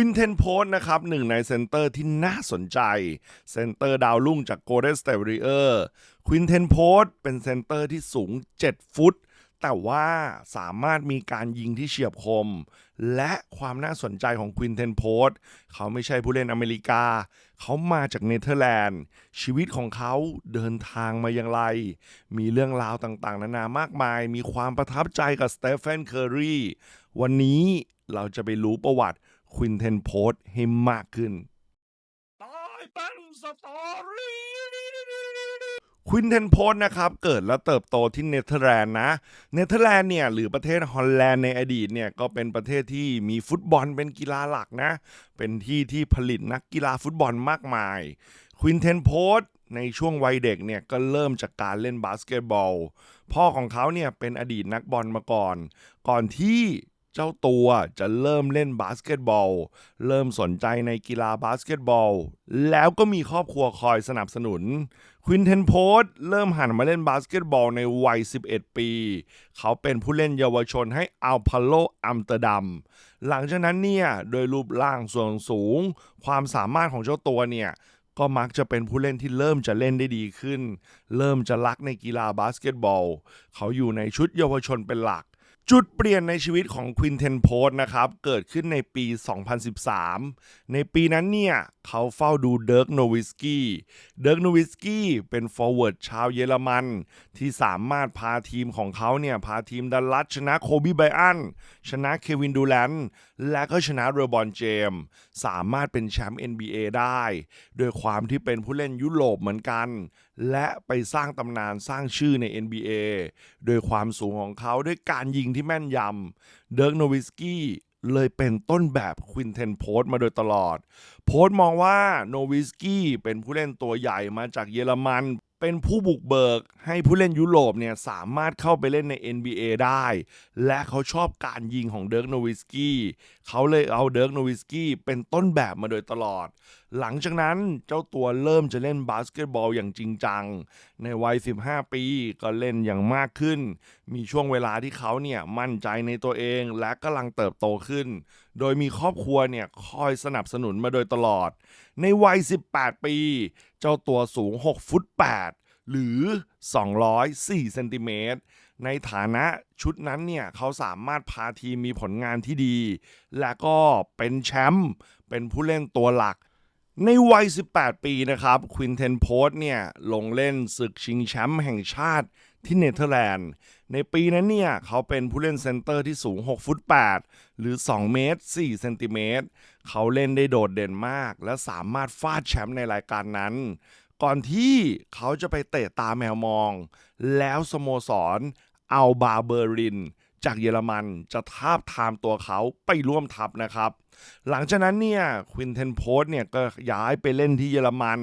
วินเทนโพสนะครับหนึ่งในเซนเตอร์ที่น่าสนใจ เซนเตอร์ดาวรุ่งจาก Golden State Warriors ควินเทนโพสเป็นเซนเตอร์ที่สูง 7 ฟุต แต่ว่าสามารถมีการยิงที่เฉียบคม และความน่าสนใจของควินเทนโพสเขาไม่ใช่ผู้เล่นอเมริกา เขามาจากเนเธอร์แลนด์ ชีวิตของเขาเดินทางมาอย่างไร มีเรื่องราวต่างๆ นานามากมาย มีความประทับใจกับสเตฟนเคอรีวันนี้เราจะไปรู้ประวัติ ควินเทนโพสให้มากขึ้นตายเป็นสตอรี่ควินเทนโพสนะครับเกิดและเติบโตที่เนเธอร์แลนด์นะเนเธอร์แลนด์เนี่ยหรือประเทศฮอลแลนด์ในอดีตเนี่ยก็เป็นประเทศที่มีฟุตบอลเป็นกีฬาหลักนะ เป็นที่ที่ผลิตนักกีฬาฟุตบอลมากมายควินเทนโพสในช่วงวัยเด็กเนี่ยก็เริ่มจากการเล่นบาสเกตบอล พ่อของเขาเนี่ยเป็นอดีตนักบอลมาก่อน ก่อนที่ เจ้าตัวจะเริ่มเล่นบาสเกตบอล เริ่มสนใจในกีฬาบาสเกตบอล แล้วก็มีครอบครัวคอยสนับสนุนควินเทนโพสเริ่มหันมาเล่นบาสเกตบอลในวัย 11 ปี เขาเป็นผู้เล่นเยาวชนให้อัลพาโลอัมสเตอร์ดัม หลังจากนั้นเนี่ย โดยรูปร่างส่วนสูง ความสามารถของเจ้าตัวเนี่ยก็มักจะเป็นผู้เล่นที่เริ่มจะเล่นได้ดีขึ้น เริ่มจะรักในกีฬาบาสเกตบอล เขาอยู่ในชุดเยาวชนเป็นหลัก จุดเปลี่ยนในชีวิตของควินเทนโพสนะครับ เกิดขึ้นในปี 2013 ในปีนั้นเนี่ย เขาเฝ้าดูเดิร์กโนวิสกี้ เดิร์กโนวิสกี้เป็นฟอร์เวิร์ดชาวเยอรมัน ที่สามารถพาทีมของเขาเนี่ย พาทีมดัลลัสชนะโคบีไบอัน ชนะเควินดูแลนและก็ชนะเรบอนเจมส์สามารถเป็นแชมป์ NBA ได้ด้วยความที่เป็นผู้เล่นยุโรปเหมือนกัน และไปสร้างตำนานสร้างชื่อใน NBA โดยความสูงของเขาด้วยการยิงที่แม่นยำเดิร์กโนวิสกี้เลยเป็นต้นแบบควินเทนโพสมาโดยตลอด โพสมองว่าโนวิสกี้เป็นผู้เล่นตัวใหญ่มาจากเยอรมัน เป็นผู้บุกเบิกให้ผู้เล่นยุโรปเนี่ยสามารถเข้าไปเล่นใน NBA ได้ และเขาชอบการยิงของเดิร์กโนวิสกี้ เขาเลยเอาเดิร์กโนวิสกี้เป็นต้นแบบมาโดยตลอด หลังจากนั้นเจ้าตัวเริ่มจะเล่นบาสเกตบอลอย่างจริงจัง ในวัย 15 ปีก็เล่นอย่างมากขึ้น มีช่วงเวลาที่เขาเนี่ยมั่นใจในตัวเองและกำลังเติบโตขึ้น โดยมีครอบครัวเนี่ยคอยสนับสนุนมาโดยตลอด ในวัย 18 ปี เจ้าตัวสูง 6 ฟุต 8 หรือ 204เซนติเมตรในฐานะชุดนั้นเนี่ยเขาสามารถพาทีมมีผลงานที่ดี และก็เป็นแชมป์เป็นผู้เล่นตัวหลัก ในวัย 18 ปีนะครับควินเทนโพสเนี่ยลงเล่นศึกชิงแชมป์แห่งชาติที่เนเธอร์แลนด์ ในปีนั้นเนี่ยเขาเป็นผู้เล่นเซนเตอร์ที่สูง 6 ฟุต 8 หรือ 2 เมตร 4 เซนติเมตร เขาเล่นได้โดดเด่นมาก และสามารถฟาดแชมป์ในรายการนั้น ก่อนที่เขาจะไปเตะตาแมวมอง แล้วสโมสรอัลบาเบอริน จากเยอรมันจะทาบทามตัวเขาไปร่วมทัพนะครับ หลังจากนั้นเนี่ยควินเทนโพสเนี่ยก็ย้ายไปเล่นที่เยอรมัน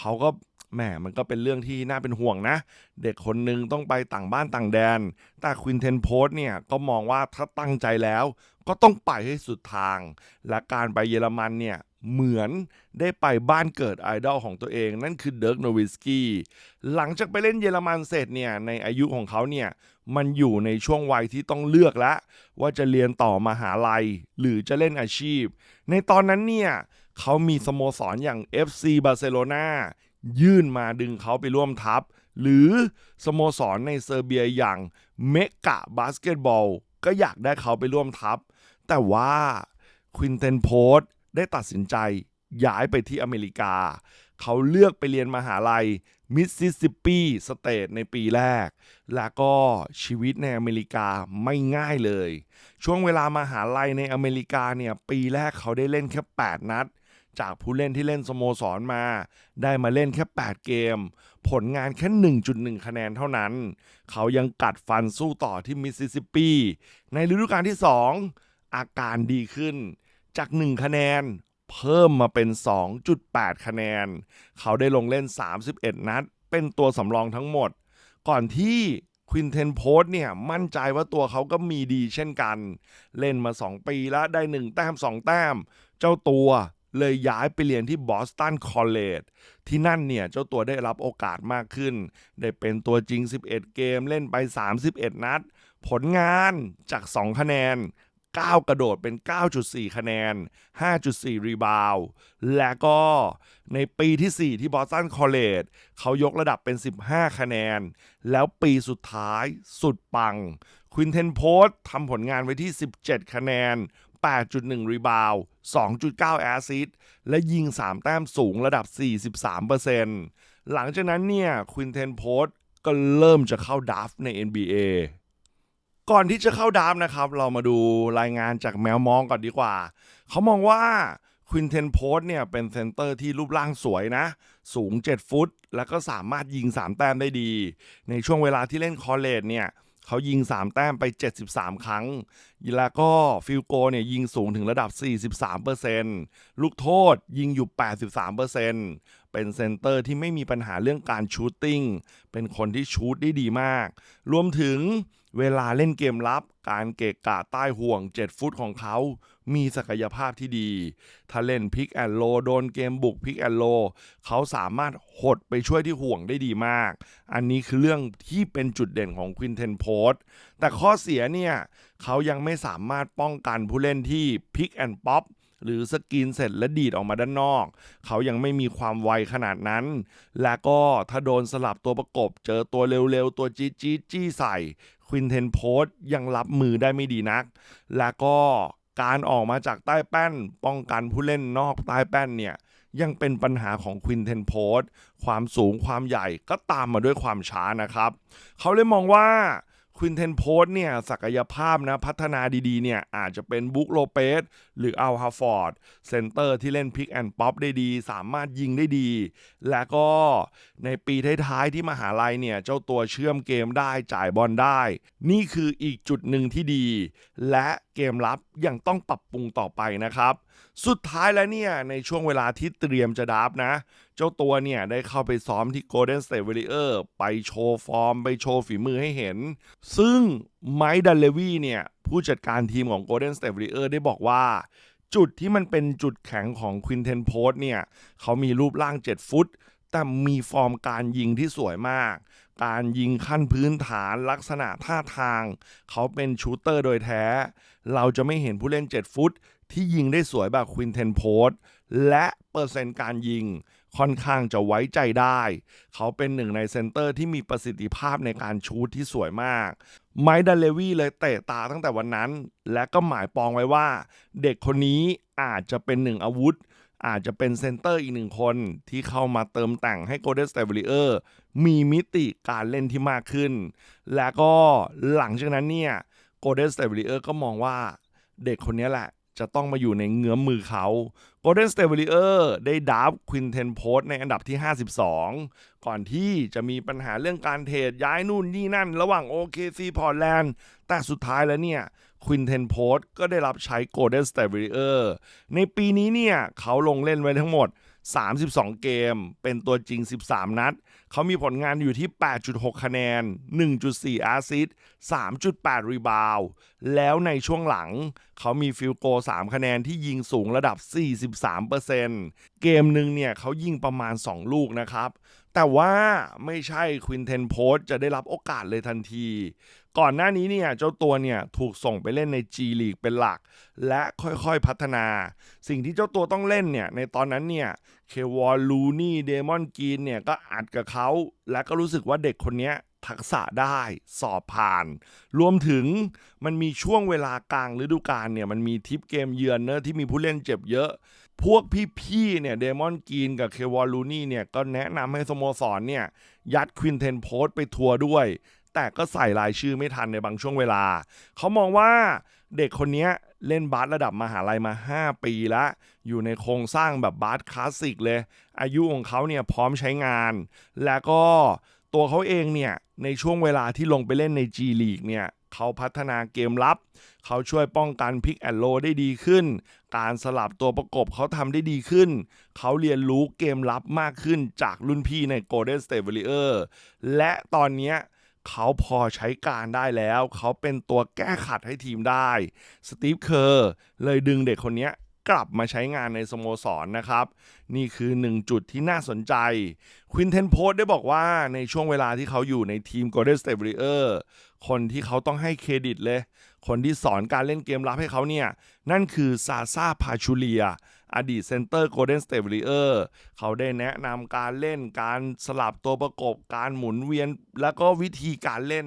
เขาก็แหมมันก็เป็นเรื่องที่น่าเป็นห่วงนะ เด็กคนหนึ่งต้องไปต่างบ้านต่างแดน แต่ควินเทนโพสเนี่ยก็มองว่าถ้าตั้งใจแล้ว ก็ต้องไปให้สุดทาง และการไปเยอรมันเนี่ย เหมือนได้ไปบ้านเกิดไอดอลของตัวเอง นั่นคือเดิร์กโนวิสกี้หลังจากไปเล่นเยอรมันเสร็จเนี่ยในอายุของเขาเนี่ยมันอยู่ในช่วงวัยที่ต้องเลือกแล้ว ว่าจะเรียนต่อมหาลัย หรือจะเล่นอาชีพ ในตอนนั้นเนี่ยเขามีสโมสรอย่าง FC บาร์เซโลนายื่นมาดึงเขาไปร่วมทัพ หรือสโมสรในเซอร์เบียอย่างเมกะบาสเกตบอลก็อยากได้เขาไปร่วมทัพ แต่ว่าควินเทนโพส ได้ตัดสินใจย้ายไปที่อเมริกา เขาเลือกไปเรียนมหาลัยมิสซิสซิปปีสเตทในปีแรก และก็ชีวิตในอเมริกาไม่ง่ายเลย ช่วงเวลามหาลัยในอเมริกาเนี่ยปีแรกเขาได้เล่นแค่ 8 นัด จากผู้เล่นที่เล่นสโมสรมา ได้มาเล่นแค่ 8 เกม ผลงานแค่ 1.1 คะแนนเท่านั้น เขายังกัดฟันสู้ต่อที่มิสซิสซิปปี ในฤดูกาลที่ 2 อาการดีขึ้น จาก 1 คะแนน เพิ่มมาเป็น 2.8 คะแนน เขาได้ลงเล่น 31 นัด เป็นตัวสำรองทั้งหมด ก่อนที่ควินเทนโพสเนี่ยมั่นใจว่าตัวเขาก็มีดีเช่นกัน เล่นมา 2 ปีแล้วได้ 1 แต้ม 2 แต้ม เจ้าตัวเลยย้ายไปเรียนที่บอสตันคอลเลจที่นั่นเนี่ยเจ้าตัวได้รับโอกาสมากขึ้น ได้เป็นตัวจริง 11 เกมเล่นไป 31 นัด ผลงานจาก 2 คะแนน 9กระโดดเป็น 9.4 คะแนน 5.4 รีบาวและก็ในปีที่ 4 ที่บอสตันคอลเลจเขายกระดับเป็น 15 คะแนน แล้วปีสุดท้ายสุดปัง ควินเทนโพสทำผลงานไว้ที่ 17 คะแนน 8.1 รีบาวด์2.9 แอซิสต์และยิง 3 แต้มสูงระดับ 43%หลังจากนั้นเนี่ยควินเทนโพสก็เริ่มจะเข้าดัฟใน NBA ก่อนที่จะเข้าดัฟนะครับ เรามาดูรายงานจากแมวมองก่อนดีกว่า เขามองว่าควินเทนโพสเนี่ยเป็นเซนเตอร์ที่รูปร่างสวยนะ สูง 7 ฟุต แล้วก็สามารถยิง 3 แต้มได้ดี ในช่วงเวลาที่เล่นคอเลจเนี่ยเขายิง 3 แต้มไป 73 ครั้ง แล้วก็ฟิลโกเนี่ยยิงสูงถึงระดับ 43%ลูกโทษยิงอยู่ 83%เป็นเซนเตอร์ที่ไม่มีปัญหาเรื่องการชูตติ้ง เป็นคนที่ชูตได้ดีมาก รวมถึง เวลาเล่นเกมรับ การเกะกะใต้ห่วง 7 ฟุตของเขา มีศักยภาพที่ดี ถ้าเล่นพิกแอนโลโดนเกมบุกพิกแอนโลเขาสามารถหดไปช่วยที่ห่วงได้ดีมาก อันนี้คือเรื่องที่เป็นจุดเด่นของควินเทนโพสแต่ข้อเสียเนี่ยเขายังไม่สามารถป้องกันผู้เล่นที่พิกแอนป๊อปหรือสกรีนเสร็จและดีดออกมาด้านนอก เขายังไม่มีความไวขนาดนั้น และก็ถ้าโดนสลับตัวประกบ เจอตัวเร็วๆ ตัวจี๊ดจี๊ดจี้ใส่ วินเทนโพสยังรับมือได้ไม่ดีนัก และก็การออกมาจากใต้แป้น ป้องกันผู้เล่นนอกใต้แป้นเนี่ยยังเป็นปัญหาของควินเทนโพสความสูงความใหญ่ก็ตามมาด้วยความช้านะครับ เขาเลยมองว่า ควินเทนโพสเนี่ยศักยภาพนะพัฒนาดีๆเนี่ยอาจจะเป็นบุ๊กโลเปสหรืออัลฮาฟอร์ดเซนเตอร์ที่เล่นพิกแอนด์ป๊อปได้ดี สามารถยิงได้ดี และก็ในปีท้ายๆที่มหาลัยเนี่ยเจ้าตัวเชื่อมเกมได้จ่ายบอลได้ นี่คืออีกจุดหนึ่งที่ดี และเกมรับยังต้องปรับปรุงต่อไปนะครับ สุดท้ายแล้วเนี่ยในช่วงเวลาที่เตรียมจะดับนะเจ้าตัวเนี่ยได้เข้าไปซ้อมที่ Golden State Warrior ไปโชว์ฟอร์ม ไปโชว์ฝีมือให้เห็น ซึ่งไมค์ดันเลวีเนี่ยผู้จัดการทีมของ Golden State Warrior ได้บอกว่า จุดที่มันเป็นจุดแข็งของควินเทนโพสเนี่ยเขามีรูปร่าง 7 ฟุต แต่มีฟอร์มการยิงที่สวยมาก การยิงขั้นพื้นฐานลักษณะท่าทาง เขาเป็นชูเตอร์โดยแท้ เราจะไม่เห็นผู้เล่น 7 ฟุต ที่ยิงได้สวยแบบควินเทนโพสและเปอร์เซ็นต์การยิง ค่อนข้างจะไว้ใจได้ เขาเป็นหนึ่งในเซนเตอร์ที่มีประสิทธิภาพในการชูตที่สวยมาก ไมค์ดันเลวีเลยเตะตาตั้งแต่วันนั้น และก็หมายปองไว้ว่า เด็กคนนี้อาจจะเป็นหนึ่งอาวุธ อาจจะเป็นเซนเตอร์อีกหนึ่งคนที่เข้ามาเติมแต่งให้ Golden State Warriors มีมิติการเล่นที่มากขึ้น และก็หลังจากนั้นเนี่ย Golden State Warriors ก็มองว่าเด็กคนนี้แหละ จะต้องมาอยู่ในเงื้อมมือเขา Golden State Warriors ได้ดับควินเทนโพสในอันดับที่ 52 ก่อนที่จะมีปัญหาเรื่องการเทรดย้ายนู่นนี่นั่น ระหว่าง OKC Portland แต่สุดท้ายแล้วเนี่ยควินเทนโพสก็ได้รับใช้ Golden State Warriors ในปีนี้เนี่ยเขาลงเล่นไว้ทั้งหมด 32 เกม เป็นตัวจริง 13 นัด เขามีผลงานอยู่ที่ 8.6 คะแนน 1.4 อาซิส3.8 รีบาว แล้วในช่วงหลัง เขามีฟิลโก 3 คะแนนที่ยิงสูงระดับ 43%เกมหนึ่งเนี่ยเขายิงประมาณ 2 ลูกนะครับ แต่ว่าไม่ใช่ควินเทนโพสจะได้รับโอกาสเลยทันที ก่อนหน้านี้เนี่ยเจ้าตัวเนี่ยถูกส่งไปเล่นใน G League เป็นหลัก และค่อยๆพัฒนา สิ่งที่เจ้าตัวต้องเล่นเนี่ยในตอนนั้นเนี่ยเควอลลูนี่เดมอนกีนเนี่ยก็อัดกับเขา และก็รู้สึกว่าเด็กคนนี้ทักษะได้สอบผ่าน รวมถึงมันมีช่วงเวลากลางฤดูกาลเนี่ยมันมีทิปเกมเยือนเนอะที่มีผู้เล่นเจ็บเยอะ พวกพี่ๆเนี่ยเดมอนกีนกับเควอลลูนี่เนี่ยก็แนะนำให้สโมสรเนี่ย ยัดควินเทนโพสไปทัวร์ด้วย แต่ก็ใส่รายชื่อไม่ทันในบางช่วงเวลา เขามองว่าเด็กคนนี้เล่นบาสระดับมหาลัยมา 5 ปีแล้ว อยู่ในโครงสร้างแบบบาสคลาสสิกเลย อายุของเขาเนี่ยพร้อมใช้งาน และก็ ตัวเขาเองเนี่ยในช่วงเวลาที่ลงไปเล่นใน G League เนี่ยเขาพัฒนาเกมรับ เขาช่วยป้องกันพิกแอนโลได้ดีขึ้น การสลับตัวประกบเขาทำได้ดีขึ้น เขาเรียนรู้เกมรับมากขึ้นจากรุ่นพี่ใน Golden State Warrior และตอนนี้เขาพอใช้การได้แล้ว เขาเป็นตัวแก้ขัดให้ทีมได้ สตีฟเคอร์เลยดึงเด็กคนนี้ กลับมาใช้งานในสโมสรนนะครับ นี่คือหนึ่งจุดที่น่าสนใจควินเทนโพสได้บอกว่าในช่วงเวลาที่เขาอยู่ในทีม Golden State Warriors คนที่เขาต้องให้เครดิตเลย คนที่สอนการเล่นเกมรับให้เขาเนี่ย นั่นคือซาซาพาชูเลียอดีตเซนเตอร์โกลเด้นสเต w เ r เออร์เขาได้แนะนำการเล่นการสลับตัวประกบการหมุนเวียน แล้วก็วิธีการเล่น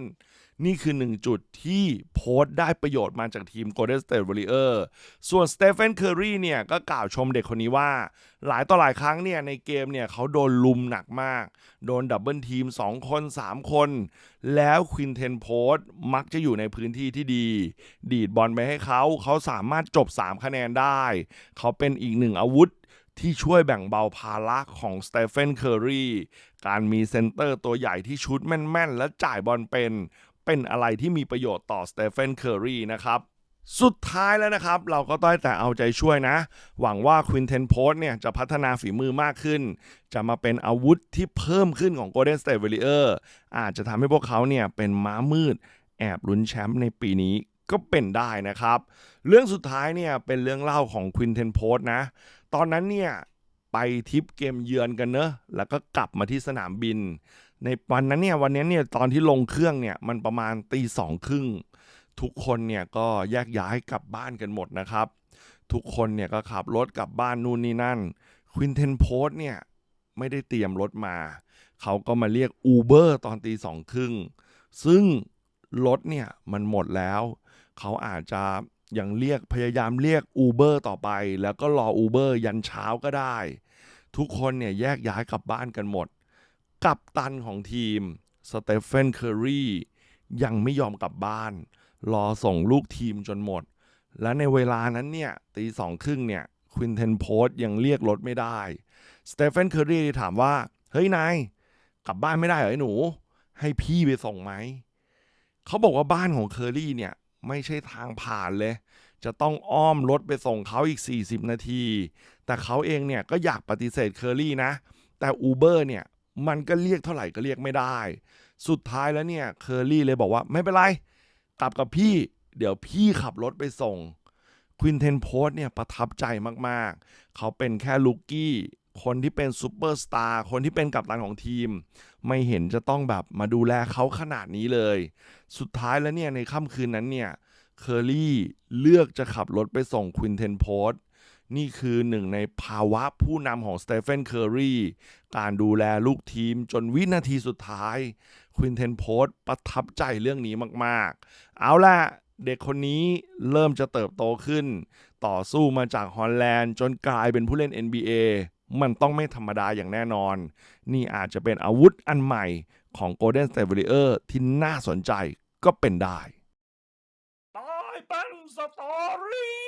นี่คือหนึ่งจุดที่โพสต์ได้ประโยชน์มาจากทีม Golden State Warrior ส่วนสเตฟ e n นเคอรีเนี่ยก็กล่าวชมเด็กคนนี้ว่า หลายต่อหลายครั้งเนี่ยในเกมเนี่ยเขาโดนลุมหนักมาก โดนดับเบิลทีม 2 คน 3 คน แล้วควินเทนโพสมักจะอยู่ในพื้นที่ที่ดี ดีดบอลไปให้เขา เขาสามารถจบ 3 คะแนนได้ เขาเป็นอีกหนึ่งอาวุธที่ช่วยแบ่งเบาภาระของสเตฟ e n นเคอรีการมีเซนเตอร์ตัวใหญ่ที่ชุดแม่น ๆ และจ่ายบอลเป็น เป็นอะไรที่มีประโยชน์ต่อสเตเฟนเคอรีนะครับสุดท้ายแล้วนะครับ เราก็ต้องแต่เอาใจช่วยนะ หวังว่าควินเทนโพสเนี่ยจะพัฒนาฝีมือมากขึ้น จะมาเป็นอาวุธที่เพิ่มขึ้นของ Golden State Warrior อาจจะทำให้พวกเขาเนี่ยเป็นม้ามืด แอบลุ้นแชมป์ในปีนี้ก็เป็นได้นะครับ เรื่องสุดท้ายเนี่ยเป็นเรื่องเล่าของควินเทนโพสนะ ตอนนั้นเนี่ยไปทิปเกมเยือนกันเนอะแล้วก็กลับมาที่สนามบิน ในวันนั้นเนี่ยวันนี้เนี่ยตอนที่ลงเครื่องเนี่ยมันประมาณตีสองครึ่งทุกคนเนี่ยก็แยกย้ายกลับบ้านกันหมดนะครับ ทุกคนเนี่ยก็ขับรถกลับบ้านนู่นนี่นั่นควินเทนโพสเนี่ยไม่ได้เตรียมรถมา เขาก็มาเรียกอูเบอร์ตอนตีสองครึ่งซึ่งรถเนี่ยมันหมดแล้ว เขาอาจจะยังเรียกพยายามเรียกอูเบอร์ต่อไป แล้วก็รออูเบอร์ยันเช้าก็ได้ ทุกคนเนี่ยแยกย้ายกลับบ้านกันหมด กัปตันของทีมสเตฟ e n นเคอรียังไม่ยอมกลับบ้าน รอส่งลูกทีมจนหมด และในเวลานั้นเนี่ยตีสองครึ่งเนี่ยควินเทนโพสยังเรียกรถไม่ได้สเตฟ e n นเคอรีถามว่า เฮ้ยนายกลับบ้านไม่ได้เหรอไอ้หนู ให้พี่ไปส่งไหม เขาบอกว่าบ้านของเคอรี่เนี่ย ไม่ใช่ทางผ่านเลย จะต้องอ้อมรถไปส่งเขาอีก 40 นาที แต่เขาเองเนี่ยก็อยากปฏิเสธเคอรี่นะ แต่อูเบอร์เนี่ย มันก็เรียกเท่าไหร่ก็เรียกไม่ได้ สุดท้ายแล้วเนี่ยเคอรี่เลยบอกว่าไม่เป็นไร กลับกับพี่ เดี๋ยวพี่ขับรถไปส่งควินเทนโพสเนี่ยประทับใจมากๆ เขาเป็นแค่ลูกกี้คนที่เป็นซูเปอร์สตาร์คนที่เป็นกัปตันของทีม ไม่เห็นจะต้องแบบมาดูแลเขาขนาดนี้เลย สุดท้ายแล้วเนี่ยในค่ำคืนนั้นเนี่ยเคอรี่เลือกจะขับรถไปส่งควินเทนโพส นี่คือหนึ่งในภาวะผู้นำของสเตฟนเคอรีการดูแลลูกทีมจนวินาทีสุดท้ายควินเทนโพสประทับใจเรื่องนี้มากๆ เอาล่ะ เด็กคนนี้เริ่มจะเติบโตขึ้น ต่อสู้มาจากฮอลแลนด์ จนกลายเป็นผู้เล่น NBA มันต้องไม่ธรรมดาอย่างแน่นอน นี่อาจจะเป็นอาวุธอันใหม่ของ Golden State Warrior ที่น่าสนใจก็เป็นได้ตายเป็นสตอรี่